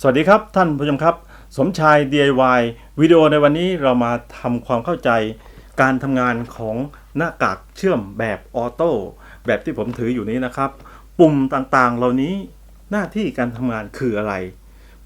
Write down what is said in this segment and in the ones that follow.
สวัสดีครับท่านผู้ชมครับ สมชาย DIY วิดีโอในวันนี้เรามาทำความเข้าใจการทำงานของหน้ากากเชื่อมแบบออโต้แบบที่ผมถืออยู่นี้นะครับ ปุ่มต่างๆ เหล่านี้หน้าที่การทำงานคืออะไร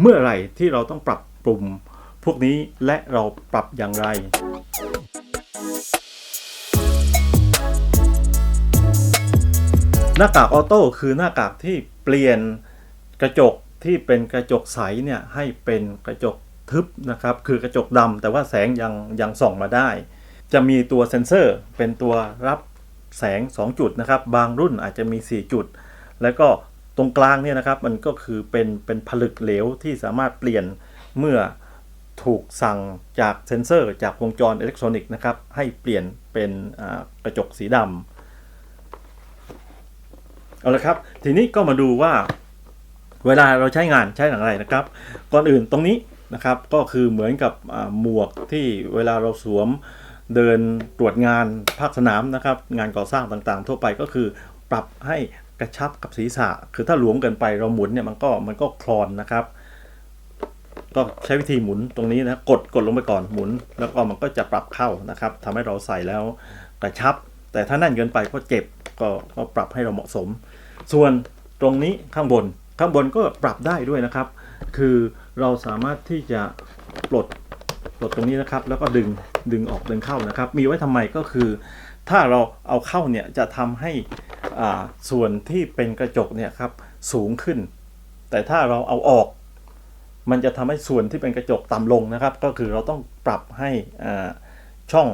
เมื่อไหร่ที่เราต้องปรับปุ่มพวกนี้และเราปรับอย่างไรหน้ากากออโต้คือหน้ากากที่เปลี่ยนกระจก ที่เป็นกระจกใสเนี่ยให้เป็นกระจกทึบนะครับคือกระจกดำแต่ว่าแสงยังยังส่องมาได้ จะมีตัวเซ็นเซอร์เป็นตัวรับแสง 2 จุดนะครับ บางรุ่นอาจจะมี 4 จุด แล้วก็ตรงกลางเนี่ยนะครับมันก็คือเป็นเป็นผลึกเหลวที่สามารถเปลี่ยนเมื่อถูกสั่งจากเซ็นเซอร์ จากวงจรอิเล็กทรอนิกส์นะครับให้เปลี่ยนเป็นกระจกสีดำเอาละครับ ทีนี้ก็มาดูว่า เวลาเราใช้งานใช้อย่างไรนะครับ ก่อนอื่นตรงนี้นะครับก็คือเหมือนกับหมวกที่เวลาเราสวมเดินตรวจงานภาคสนามนะครับ งานก่อสร้างต่างๆ ทั่วไปก็คือปรับให้กระชับกับศีรษะ คือถ้าหลวมเกินไปเราหมุนเนี่ยมันก็มันก็คลอนนะครับ ก็ใช้วิธีหมุนตรงนี้นะกดกดลงไปก่อนหมุน แล้วก็มันก็จะปรับเข้านะครับทำให้เราใส่แล้วกระชับ แต่ถ้าแน่นเกินไปก็เจ็บก็ก็ปรับให้เราเหมาะสม ส่วนตรงนี้ข้างบน ข้างบนก็ปรับได้ด้วยนะครับ คือเราสามารถที่จะปลดปลดตรงนี้นะครับ แล้วก็ดึงดึงออกดึงเข้านะครับ มีไว้ทำไมก็คือ ถ้าเราเอาเข้าเนี่ยจะทำให้ส่วนที่เป็นกระจกเนี่ยครับสูงขึ้น แต่ถ้าเราเอาออก มันจะทำให้ส่วนที่เป็นกระจกต่ำลงนะครับ ก็คือเราต้องปรับให้ช่อง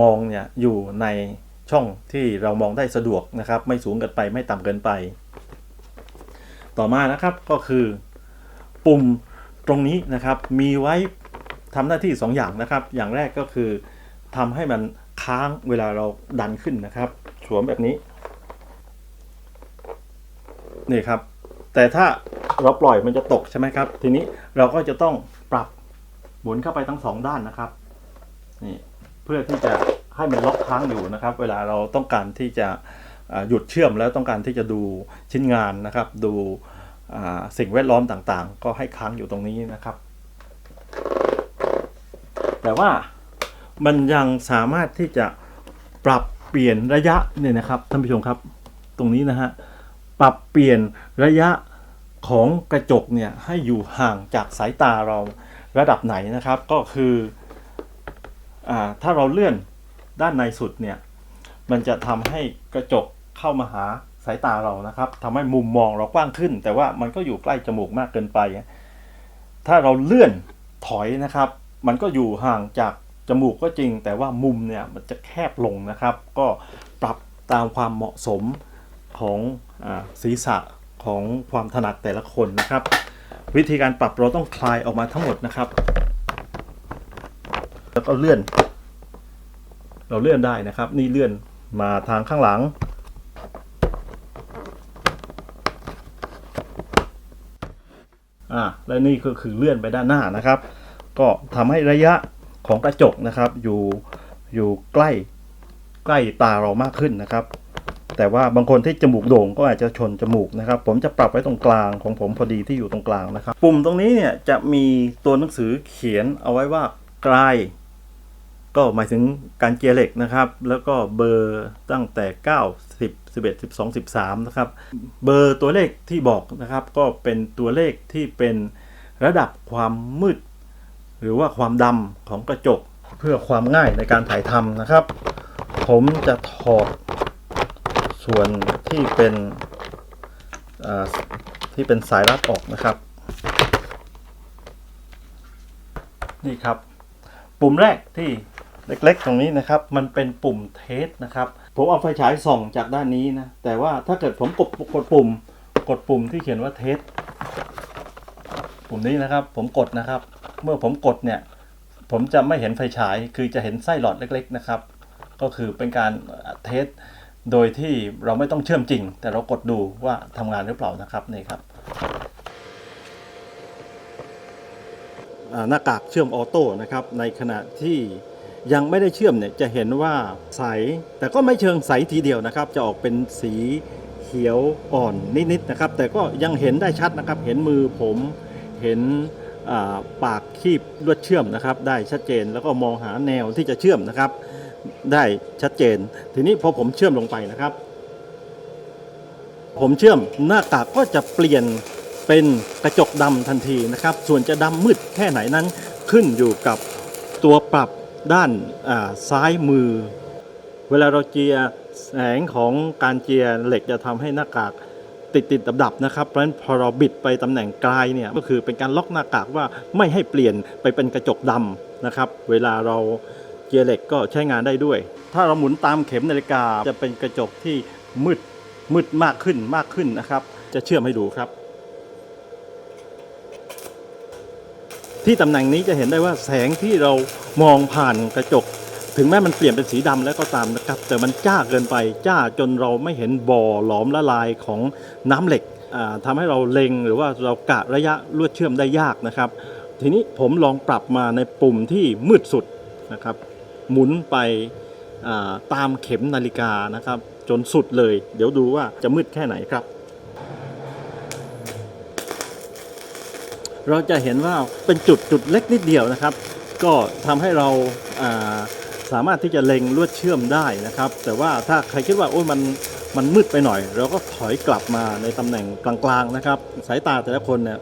มองเนี่ยอยู่ในช่องที่เรามองได้สะดวกนะครับ ไม่สูงเกินไปไม่ต่ำเกินไป ต่อมานะครับก็คือปุ่มตรงนี้นะครับมีไว้ทำหน้าที่ 2 อย่างนะครับ อย่างแรกก็คือทำให้มันค้างเวลาเราดันขึ้นนะครับสวมแบบนี้นี่ครับ แต่ถ้าเราปล่อยมันจะตกใช่ไหมครับ ทีนี้เราก็จะต้องปรับหมุนเข้าไปทั้งสองด้านนะครับนี่เพื่อที่จะให้มันล็อกค้างอยู่นะครับ เวลาเราต้องการที่จะ หยุดเชื่อมแล้วต้องการที่จะดูชิ้นงานนะครับ ดูสิ่งแวดล้อมต่างๆ ก็ให้ค้างอยู่ตรงนี้นะครับ แต่ว่ามันยังสามารถที่จะปรับเปลี่ยนระยะเนี่ยนะครับท่านผู้ชมครับ ตรงนี้นะฮะปรับเปลี่ยนระยะของกระจกเนี่ยให้อยู่ห่างจากสายตาเราระดับไหนนะครับ ก็คืออถ้าเราเลื่อนด้านในสุดเนี่ย มันจะทำให้กระจกเข้ามาหาสายตาเรานะครับทำให้มุมมองเรากว้างขึ้น แต่ว่ามันก็อยู่ใกล้จมูกมากเกินไป ถ้าเราเลื่อนถอยนะครับ มันก็อยู่ห่างจากจมูกก็จริง แต่ว่ามุมเนี่ยมันจะแคบลงนะครับ ก็ปรับตามความเหมาะสมของอาศีรษะของความถนัดแต่ละคนนะครับ วิธีการปรับเราต้องคลายออกมาทั้งหมดนะครับ แล้วก็เลื่อน เราเลื่อนได้นะครับ นี่เลื่อน มาทางข้างหลัง อ่าและนี่ก็คือเลื่อนไปด้านหน้านะครับ ก็ทำให้ระยะของกระจกนะครับ อยู่อยู่ใกล้ใกล้ตาเรามากขึ้นนะครับ แต่ว่าบางคนที่จมูกโด่งก็อาจจะชนจมูกนะครับ ผมจะปรับไว้ตรงกลางของผมพอดีที่อยู่ตรงกลางนะครับ ปุ่มตรงนี้เนี่ยจะมีตัวหนังสือเขียนเอาไว้ว่ากล ก็หมายถึงการเจียเหล็กนะครับ แล้วก็เบอร์ตั้งแต่ 9 10 11 12 13 นะครับ เบอร์ตัวเลขที่บอกนะครับ ก็เป็นตัวเลขที่เป็นระดับความมืด หรือว่าความดำของกระจกเพื่อความง่ายในการถ่ายทำนะครับ ผมจะถอดส่วนที่เป็นที่เป็นสายรัดออกนะครับ นี่ครับ ปุ่มแรกที่ เล็กๆ ตรงนี้นะครับ มันเป็นปุ่มเทสนะครับ ผมเอาไฟฉายส่องจากด้านนี้นะ แต่ว่าถ้าเกิดผมกดกดปุ่ม กดปุ่มที่เขียนว่าเทสปุ่มนี้นะครับ ผมกดนะครับ เมื่อผมกดเนี่ย ผมจะไม่เห็นไฟฉาย คือจะเห็นไส้หลอดเล็ก ๆ นะครับ ก็คือเป็นการเทสโดยที่เราไม่ต้องเชื่อมจริง แต่เรากดดูว่าทำงานหรือเปล่านะครับนี่ครับหน้ากากเชื่อมออโต้นะครับในขณะที่ ยังไม่ได้เชื่อมเนี่ยจะเห็นว่าใส แต่ก็ไม่เชิงใสทีเดียวนะครับ จะออกเป็นสีเขียวอ่อนนิดๆนะครับ แต่ก็ยังเห็นได้ชัดนะครับ เห็นมือผมเห็นปากคีบลวดเชื่อมนะครับ ได้ชัดเจนแล้วก็มองหาแนวที่จะเชื่อมนะครับ ได้ชัดเจน ทีนี้พอผมเชื่อมลงไปนะครับ ผมเชื่อมหน้ากากก็จะเปลี่ยนเป็นกระจกดำทันทีนะครับ ส่วนจะดำมืดแค่ไหนนั้นขึ้นอยู่กับตัวปรับ ด้านซ้ายมือ เวลาเราเจียแสงของการเจียเหล็กจะทำให้หน้ากากติดติดดับดับนะครับ เพราะฉะนั้นพอเราบิดไปตำแหน่งกลายเนี่ยก็คือเป็นการล็อกหน้ากากว่าไม่ให้เปลี่ยนไปเป็นกระจกดำนะครับ เวลาเราเจียเหล็กก็ใช้งานได้ด้วย ถ้าเราหมุนตามเข็มนาฬิกาจะเป็นกระจกที่มืดมืดมากขึ้นมากขึ้นนะครับ จะเชื่อมให้ดูครับ ที่ตำแหน่งนี้จะเห็นได้ว่าแสงที่เรามองผ่านกระจก ถึงแม้มันเปลี่ยนเป็นสีดำแล้วก็ตามนะครับ แต่มันจ้าเกินไปจ้าจนเราไม่เห็นบ่อหลอมละลายของน้ำเหล็กทำาให้เราเล็งหรือว่าเรากะระยะลวดเชื่อมได้ยากนะครับ ทีนี้ผมลองปรับมาในปุ่มที่มืดสุดนะครับ หมุนไปตามเข็มนาฬิกานะครับ จนสุดเลย เดี๋ยวดูว่าจะมืดแค่ไหนครับ เราจะเห็นว่าเป็นจุดจุดเล็กนิดเดียวนะครับ ก็ทำให้เราาสามารถที่จะเล็งลวดเชื่อมได้นะครับ แต่ว่าถ้าใครคิดว่าโอ้ยมันมันมืดไปหน่อย เราก็ถอยกลับมาในตำแหน่งกลางๆนะครับ สายตาแต่ละคนเนี่ย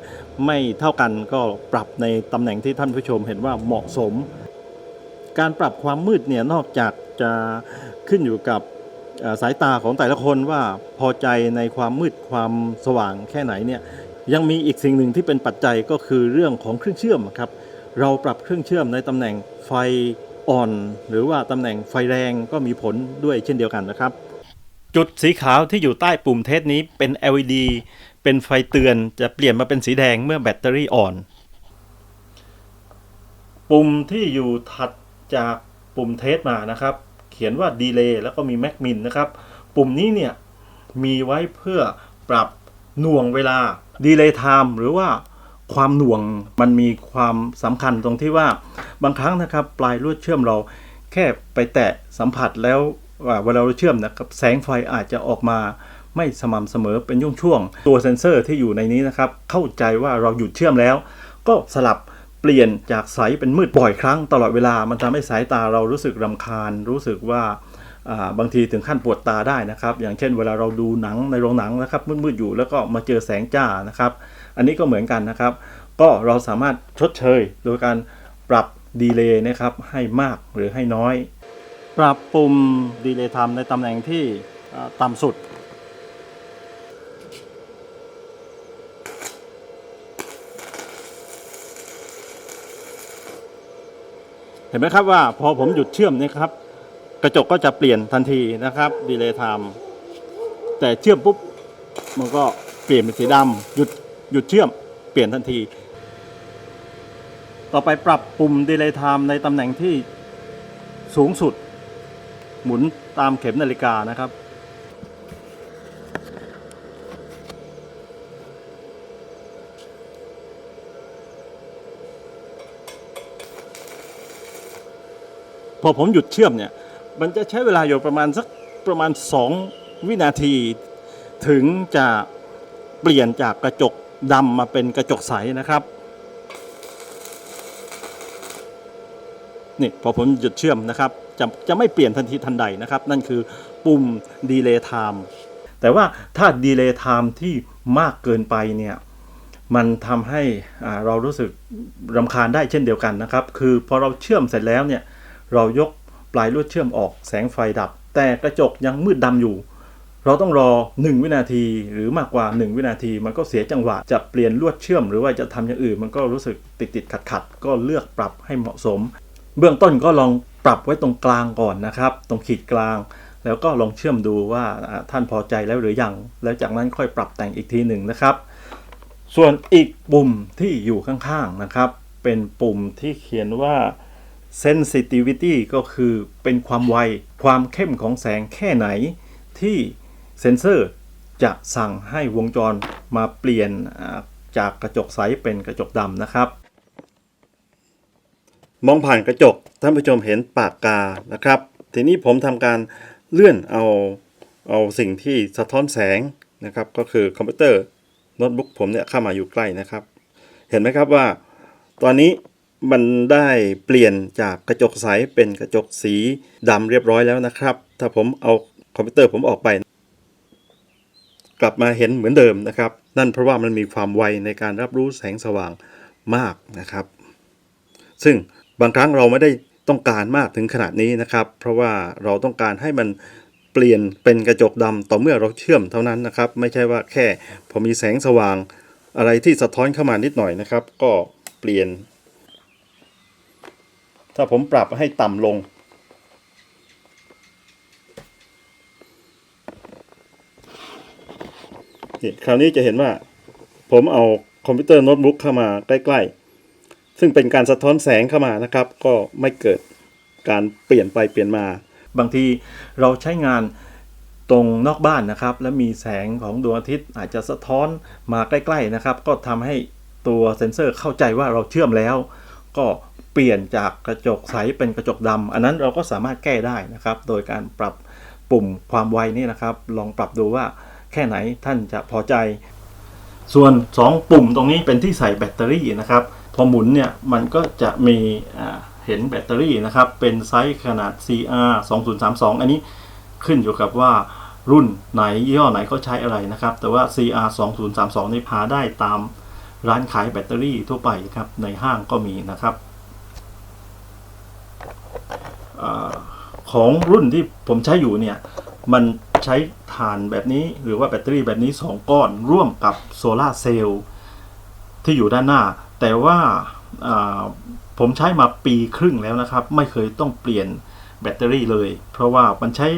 ไม่เท่ากันก็ปรับในตำแหน่งที่ท่านผู้ชมเห็นว่าเหมาะสม การปรับความมืดเนี่ยนอกจากจะขึ้นอยู่กับสายตาของแต่ละคนว่าพอใจในความมืดความสว่างแค่ไหนเนี่ย ยังมีอีกสิ่งหนึ่งที่เป็นปัจจัยก็คือเรื่องของเครื่องเชื่อมครับ เราปรับเครื่องเชื่อมในตำแหน่งไฟอ่อน หรือว่าตำแหน่งไฟแรงก็มีผลด้วยเช่นเดียวกันนะครับ จุดสีขาวที่อยู่ใต้ปุ่มเทสนี้เป็น LED เป็นไฟเตือนจะเปลี่ยนมาเป็นสีแดงเมื่อแบตเตอรี่อ่อน ปุ่มที่อยู่ถัดจากปุ่มเทสมานะครับ เขียนว่าดีเลย์แล้วก็มีแม็กมินนะครับ ปุ่มนี้เนี่ยมีไว้เพื่อปรับหน่วงเวลา ดีเลย์ไทม์หรือว่าความหน่วงมันมีความสำคัญตรงที่ว่าบางครั้งนะครับปลายลวดเชื่อมเราแค่ไปแตะสัมผัสแล้วเวลาเราเชื่อมนะครับแสงไฟอาจจะออกมาไม่สม่ำเสมอเป็นช่วงๆตัวเซ็นเซอร์ที่อยู่ในนี้นะครับเข้าใจว่าเราหยุดเชื่อมแล้ว ก็สลับเปลี่ยนจากใสเป็นมืดบ่อยครั้งตลอดเวลามันทำให้สายตาเรารู้สึกรำคาญ รู้สึกว่า บางทีถึงขั้นปวดตาได้นะครับ อย่างเช่นเวลาเราดูหนังในโรงหนังนะครับมืดๆอยู่แล้วก็มาเจอแสงจ้านะครับ อันนี้ก็เหมือนกันนะครับ ก็เราสามารถชดเชย โดยการปรับดีเลย์นะครับให้มากหรือให้น้อย ปรับปุ่มดีเลย์ไทม์ในตำแหน่งที่ต่ำสุดเห็นไหมครับว่าพอผมหยุดเชื่อมนยครับ กระจกก็จะเปลี่ยนทันทีนะครับดีเลย์ไทม์แต่เชื่อมปุ๊บมันก็เปลี่ยนเป็นสีดำหยุดหยุดเชื่อมเปลี่ยนทันที ต่อไปปรับปุ่มดีเลย์ไทม์ในตำแหน่งที่สูงสุด หมุนตามเข็มนาฬิกานะครับพอผมหยุดเชื่อมเนี่ย มันจะใช้เวลาอยู่ประมาณสักประมาณ 2 วินาที ถึงจะเปลี่ยนจากกระจกดำมาเป็นกระจกใสนะครับนี่พอผมหยุดเชื่อมนะครับจะจะไม่เปลี่ยนทันทีทันใดนะครับ นั่นคือปุ่ม delay time แต่ว่าถ้า delay time ที่มากเกินไปเนี่ยมันทำให้เรารู้สึกรำคาญได้เช่นเดียวกันนะครับ คือพอเราเชื่อมเสร็จแล้วเนี่ยเรายก ปลายลวดเชื่อมออกแสงไฟดับ แต่กระจกยังมืดดำอยู่ เราต้องรอ 1 วินาทีหรือมากกว่า 1 วินาที มันก็เสียจังหวะจะเปลี่ยนลวดเชื่อม หรือว่าจะทำอย่างอื่น มันก็รู้สึกติดติดขัดขัดก็เลือกปรับให้เหมาะสม เบื้องต้นก็ลองปรับไว้ตรงกลางก่อนนะครับ ตรงขีดกลาง แล้วก็ลองเชื่อมดูว่าอ่าท่านพอใจแล้วหรือยัง แล้วจากนั้นค่อยปรับแต่งอีกทีหนึ่งนะครับ ส่วนอีกปุ่มที่อยู่ข้างๆนะครับ เป็นปุ่มที่เขียนว่า sensitivity ก็คือเป็นความไว ความเข้มของแสงแค่ไหน ที่เซนเซอร์จะสั่งให้วงจรมาเปลี่ยนจากกระจกใสเป็นกระจกดำนะครับ มองผ่านกระจกท่านผู้ชมเห็นปากกานะครับ ทีนี้ผมทำการเลื่อนเอาเอาสิ่งที่สะท้อนแสงนะครับ ก็คือคอมพิวเตอร์โน้ตบุ๊กผมเนี่ยเข้ามาอยู่ใกล้นะครับ เห็นไหมครับว่า ตอนนี้ มันได้เปลี่ยนจากกระจกใสเป็นกระจกสีดำเรียบร้อยแล้วนะครับ ถ้าผมเอาคอมพิวเตอร์ผมออกไป กลับมาเห็นเหมือนเดิมนะครับ นั่นเพราะว่ามันมีความไวในการรับรู้แสงสว่างมากนะครับ ซึ่งบางครั้งเราไม่ได้ต้องการมากถึงขนาดนี้นะครับ เพราะว่าเราต้องการให้มันเปลี่ยนเป็นกระจกดำต่อเมื่อเราเชื่อมเท่านั้นนะครับ ไม่ใช่ว่าแค่พอมีแสงสว่างอะไรที่สะท้อนเข้ามานิดหน่อยนะครับ ก็เปลี่ยน ถ้าผมปรับให้ต่ำลง คราวนี้จะเห็นว่า ผมเอาคอมพิวเตอร์โน้ตบุ๊กเข้ามาใกล้ ๆ ซึ่งเป็นการสะท้อนแสงเข้ามานะครับ ก็ไม่เกิดการเปลี่ยนไปเปลี่ยนมา บางทีเราใช้งานตรงนอกบ้านนะครับ และมีแสงของดวงอาทิตย์อาจจะสะท้อนมาใกล้ ๆนะครับ ก็ทำให้ตัวเซ็นเซอร์เข้าใจว่าเราเชื่อมแล้ว ก็ เปลี่ยนจากกระจกใสเป็นกระจกดำอันนั้นเราก็สามารถแก้ได้นะครับ โดยการปรับปุ่มความไวนี่นะครับ ลองปรับดูว่าแค่ไหนท่านจะพอใจ ส่วน 2 ปุ่มตรงนี้เป็นที่ใส่แบตเตอรี่นะครับ พอหมุนเนี่ยมันก็จะมีเห็นแบตเตอรี่นะครับ เป็นไซส์ขนาด CR 2032 อันนี้ขึ้นอยู่กับว่ารุ่นไหนยี่ห้อไหนเขาใช้อะไรนะครับ แต่ว่า CR 2032นี่พาได้ตามร้านขายแบตเตอรี่ทั่วไปครับ ในห้างก็มีนะครับอา ของรุ่นที่ผมใช้อยู่เนี่ย มันใช้ถ่านแบบนี้หรือว่าแบตเตอรี่แบบนี้ 2 ก้อนร่วมกับโซลาเซลล์ที่อยู่ด้านหน้า แต่ว่าผมใช้มาปีครึ่งแล้วนะครับ ไม่เคยต้องเปลี่ยนแบตเตอรี่เลย เพราะว่ามันใช้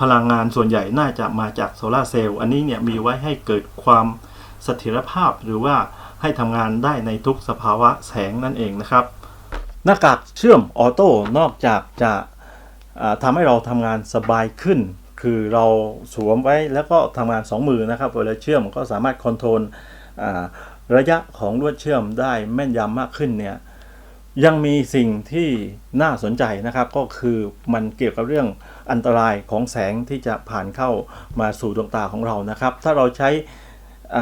พลังงานส่วนใหญ่น่าจะมาจากโซลาเซลล์อันนี้เนี่ยมีไว้ให้เกิดความเสถียรภาพหรือว่าให้ทำงานได้ในทุกสภาวะแสงนั่นเองนะครับ หน้ากากเชื่อมออโต้นอกจากจะ ทำให้เราทำงานสบายขึ้น คือเราสวมไว้แล้วก็ทำงาน2มือนะครับเวลาเชื่อมก็สามารถคอนโทรลระยะของลวดเชื่อมได้แม่นยำมากขึ้นเนี่ยยังมีสิ่งที่น่าสนใจนะครับ ก็คือมันเกี่ยวกับเรื่องอันตรายของแสงที่จะผ่านเข้ามาสู่ดวงตาของเรานะครับ ถ้าเราใช้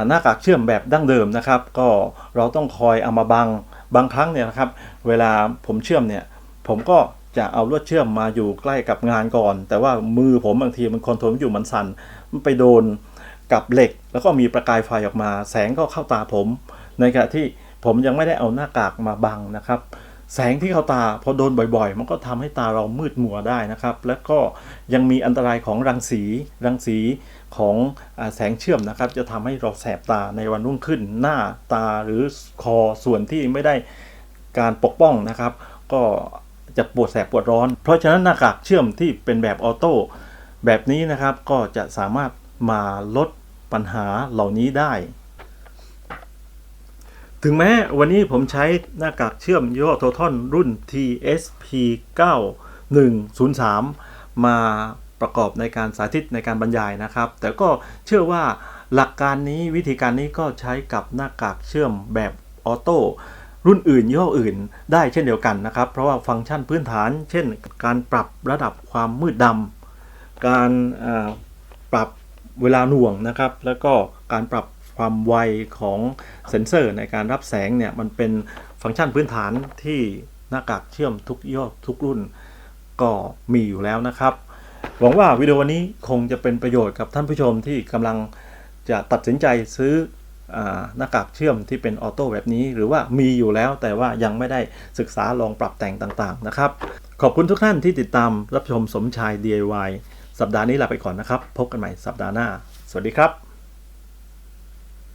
หน้ากากเชื่อมแบบดั้งเดิมนะครับ ก็เราต้องคอยเอามาบังบางครั้งเนี่ยนะครับ เวลาผมเชื่อมเนี่ยผมก็ จะเอาลวดเชื่อมมาอยู่ใกล้กับงานก่อน แต่ว่ามือผมบางทีมันคอนโทรลไม่อยู่มันสั่นมันไปโดนกับเหล็ก แล้วก็มีประกายไฟออกมา แสงก็เข้าตาผม ในขณะที่ผมยังไม่ได้เอาหน้ากากมาบังนะครับ แสงที่เข้าตาพอโดนบ่อยๆ มันก็ทำให้ตาเรามืดมัวได้นะครับ แล้วก็ยังมีอันตรายของรังสีรังสีของอแสงเชื่อมนะครับ จะทำให้เราแสบตาในวันรุ่งขึ้น หน้าตาหรือคอส่วนที่ไม่ได้การปกป้องนะครับ ก็ จะปวดแสบปวดร้อน เพราะฉะนั้นหน้ากากเชื่อมที่เป็นแบบออโต้แบบนี้นะครับก็จะสามารถมาลดปัญหาเหล่านี้ได้ ถึงแม้วันนี้ผมใช้หน้ากากเชื่อมยี่ห้อโททอนรุ่น TSP 9103 มาประกอบในการสาธิตในการบรรยายนะครับ แต่ก็เชื่อว่าหลักการนี้วิธีการนี้ก็ใช้กับหน้ากากเชื่อมแบบออโต้ รุ่นอื่นยี่ห้ออื่นได้เช่นเดียวกันนะครับ เพราะว่าฟังก์ชันพื้นฐาน เช่น การปรับระดับความมืดดำการปรับเวลาหน่วงนะครับ แล้วก็การปรับความไวของเซ็นเซอร์ในการรับแสงเนี่ยมันเป็นฟังก์ชันพื้นฐานที่หน้ากากเชื่อมทุกยี่ห้อทุกรุ่นก็มีอยู่แล้วนะครับ หวังว่าวิดีโอวันนี้คงจะเป็นประโยชน์กับท่านผู้ชมที่กำลังจะตัดสินใจซื้อ หน้ากากเชื่อมที่เป็นออโต้แบบนี้ หรือว่ามีอยู่แล้วแต่ว่ายังไม่ได้ศึกษาลองปรับแต่งต่างๆนะครับ ขอบคุณทุกท่านที่ติดตามรับชมสมชาย DIY สัปดาห์นี้ลาไปก่อนนะครับ พบกันใหม่สัปดาห์หน้า สวัสดีครับ